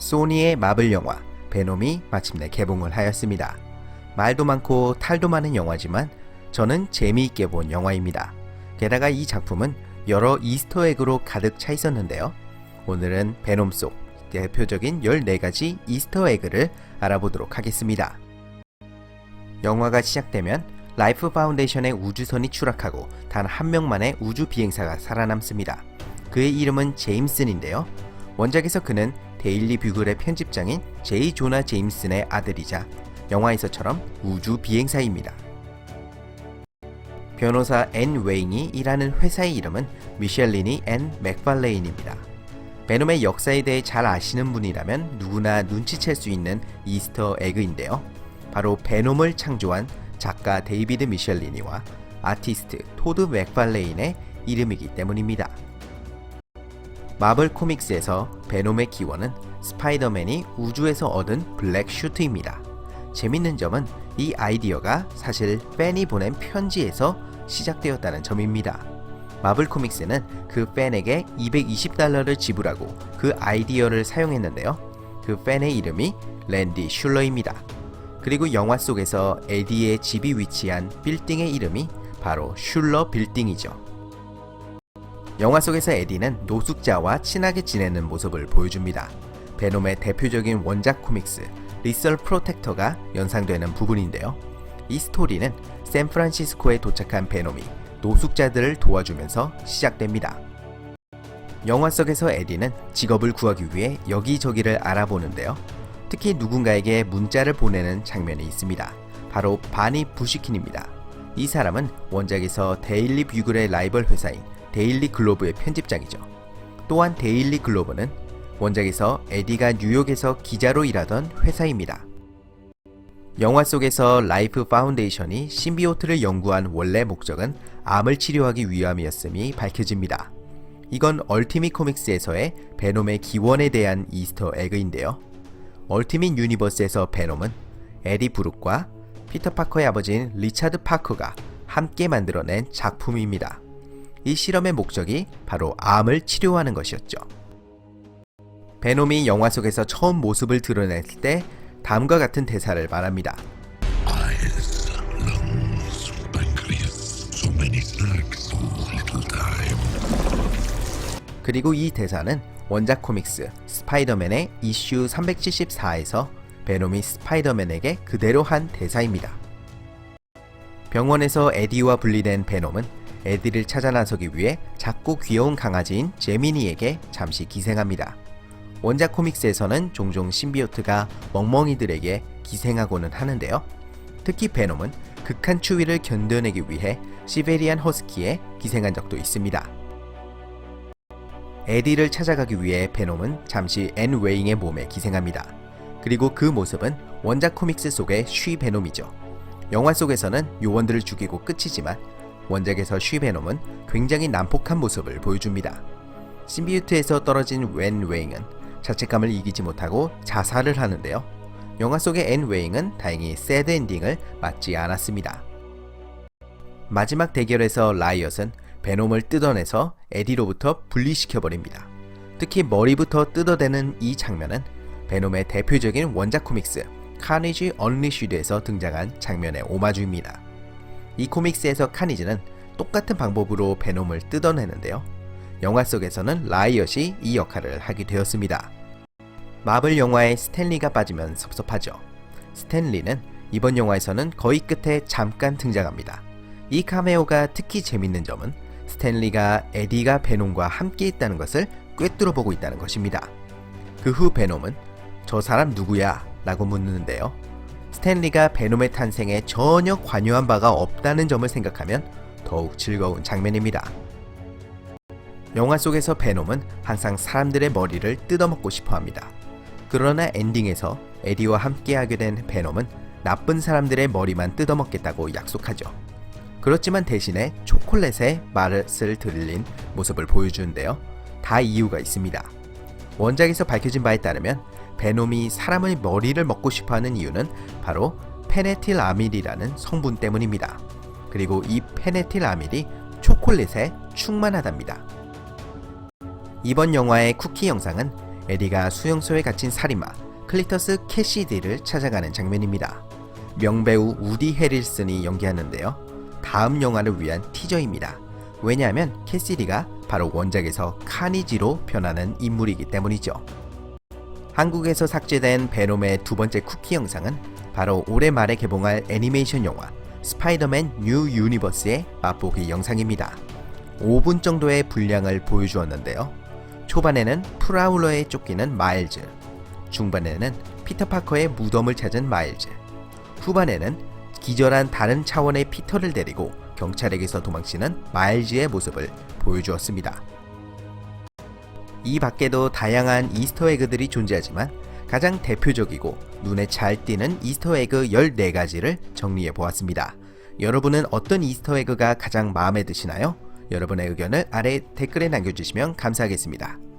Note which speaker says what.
Speaker 1: 소니의 마블 영화 베놈이 마침내 개봉을 하였습니다. 말도 많고 탈도 많은 영화지만 저는 재미있게 본 영화입니다. 게다가 이 작품은 여러 이스터에그로 가득 차 있었는데요. 오늘은 베놈 속 대표적인 14가지 이스터에그를 알아보도록 하겠습니다. 영화가 시작되면 라이프 파운데이션의 우주선이 추락하고 단 한 명만의 우주 비행사가 살아남습니다. 그의 이름은 제임슨인데요. 원작에서 그는 데일리 뷰글의 편집장인 제이 조나 제임슨의 아들이자 영화에서처럼 우주 비행사입니다. 변호사 앤 웨인이 일하는 회사의 이름은 미셸리니 앤 맥팔레인입니다. 베놈의 역사에 대해 잘 아시는 분이라면 누구나 눈치챌 수 있는 이스터 에그인데요. 바로 베놈을 창조한 작가 데이비드 미셸리니와 아티스트 토드 맥팔레인의 이름이기 때문입니다. 마블 코믹스에서 베놈의 기원은 스파이더맨이 우주에서 얻은 블랙 슈트입니다. 재밌는 점은 이 아이디어가 사실 팬이 보낸 편지에서 시작되었다는 점입니다. 마블 코믹스는 그 팬에게 220달러를 지불하고 그 아이디어를 사용했는데요. 그 팬의 이름이 랜디 슐러입니다. 그리고 영화 속에서 에디의 집이 위치한 빌딩의 이름이 바로 슐러 빌딩이죠. 영화 속에서 에디는 노숙자와 친하게 지내는 모습을 보여줍니다. 베놈의 대표적인 원작 코믹스 리썰 프로텍터가 연상되는 부분인데요. 이 스토리는 샌프란시스코에 도착한 베놈이 노숙자들을 도와주면서 시작됩니다. 영화 속에서 에디는 직업을 구하기 위해 여기저기를 알아보는데요. 특히 누군가에게 문자를 보내는 장면이 있습니다. 바로 바니 부시킨입니다. 이 사람은 원작에서 데일리 뷰글의 라이벌 회사인 데일리 글로브의 편집장이죠. 또한 데일리 글로브는 원작에서 에디가 뉴욕에서 기자로 일하던 회사입니다. 영화 속에서 라이프 파운데이션이 신비오트를 연구한 원래 목적은 암을 치료하기 위함이었음이 밝혀집니다. 이건 얼티밋 코믹스에서의 베놈의 기원에 대한 이스터 에그인데요. 얼티밋 유니버스에서 베놈은 에디 브룩과 피터 파커의 아버지인 리차드 파커가 함께 만들어낸 작품입니다. 이 실험의 목적이 바로 암을 치료하는 것이었죠. 베놈이 영화 속에서 처음 모습을 드러냈을 때 다음과 같은 대사를 말합니다.
Speaker 2: Eyes, lungs, pancreas, so many snacks, so little time.
Speaker 1: 그리고 이 대사는 원작 코믹스 스파이더맨의 이슈 374에서 베놈이 스파이더맨에게 그대로 한 대사입니다. 병원에서 에디와 분리된 베놈은 에디를 찾아 나서기 위해 작고 귀여운 강아지인 제미니에게 잠시 기생합니다. 원작 코믹스에서는 종종 신비오트가 멍멍이들에게 기생하고는 하는데요. 특히 베놈은 극한 추위를 견뎌내기 위해 시베리안 허스키에 기생한 적도 있습니다. 에디를 찾아가기 위해 베놈은 잠시 앤 웨잉의 몸에 기생합니다. 그리고 그 모습은 원작 코믹스 속의 쉬 베놈이죠. 영화 속에서는 요원들을 죽이고 끝이지만 원작에서 쉬 베놈은 굉장히 난폭한 모습을 보여줍니다. 신비유트에서 떨어진 웬 웨잉은 자책감을 이기지 못하고 자살을 하는데요. 영화 속의 앤 웨잉은 다행히 새드 엔딩을 맞지 않았습니다. 마지막 대결에서 라이엇은 베놈을 뜯어내서 에디로부터 분리시켜버립니다. 특히 머리부터 뜯어대는 이 장면은 베놈의 대표적인 원작 코믹스 카니지 언리쉬드에서 등장한 장면의 오마주입니다. 이 코믹스에서 카니지는 똑같은 방법으로 베놈을 뜯어내는데요. 영화 속에서는 라이엇이 이 역할을 하게 되었습니다. 마블 영화에 스탠리가 빠지면 섭섭하죠. 스탠리는 이번 영화에서는 거의 끝에 잠깐 등장합니다. 이 카메오가 특히 재밌는 점은 스탠리가 에디가 베놈과 함께 있다는 것을 꿰뚫어 보고 있다는 것입니다. 그 후 베놈은 저 사람 누구야? 라고 묻는데요. 스탠리가 베놈의 탄생에 전혀 관여한 바가 없다는 점을 생각하면 더욱 즐거운 장면입니다. 영화 속에서 베놈은 항상 사람들의 머리를 뜯어먹고 싶어 합니다. 그러나 엔딩에서 에디와 함께하게 된 베놈은 나쁜 사람들의 머리만 뜯어먹겠다고 약속하죠. 그렇지만 대신에 초콜릿에 맛을 들린 모습을 보여주는데요. 다 이유가 있습니다. 원작에서 밝혀진 바에 따르면 베놈이 사람의 머리를 먹고 싶어 하는 이유는 바로 페네틸 아밀이라는 성분 때문입니다. 그리고 이 페네틸 아밀이 초콜릿에 충만하답니다. 이번 영화의 쿠키 영상은 에디가 수용소에 갇힌 살인마 클리터스 캐시디를 찾아가는 장면입니다. 명배우 우디 해릴슨이 연기하는데요. 다음 영화를 위한 티저입니다. 왜냐하면 캐시디가 바로 원작에서 카니지로 변하는 인물이기 때문이죠. 한국에서 삭제된 베놈의 두 번째 쿠키 영상은 바로 올해 말에 개봉할 애니메이션 영화 스파이더맨 뉴 유니버스의 맛보기 영상입니다. 5분 정도의 분량을 보여주었는데요. 초반에는 프라울러에 쫓기는 마일즈, 중반에는 피터 파커의 무덤을 찾은 마일즈, 후반에는 기절한 다른 차원의 피터를 데리고 경찰에게서 도망치는 마일즈의 모습을 보여주었습니다. 이 밖에도 다양한 이스터에그들이 존재하지만 가장 대표적이고 눈에 잘 띄는 이스터에그 14가지를 정리해 보았습니다. 여러분은 어떤 이스터에그가 가장 마음에 드시나요? 여러분의 의견을 아래 댓글에 남겨주시면 감사하겠습니다.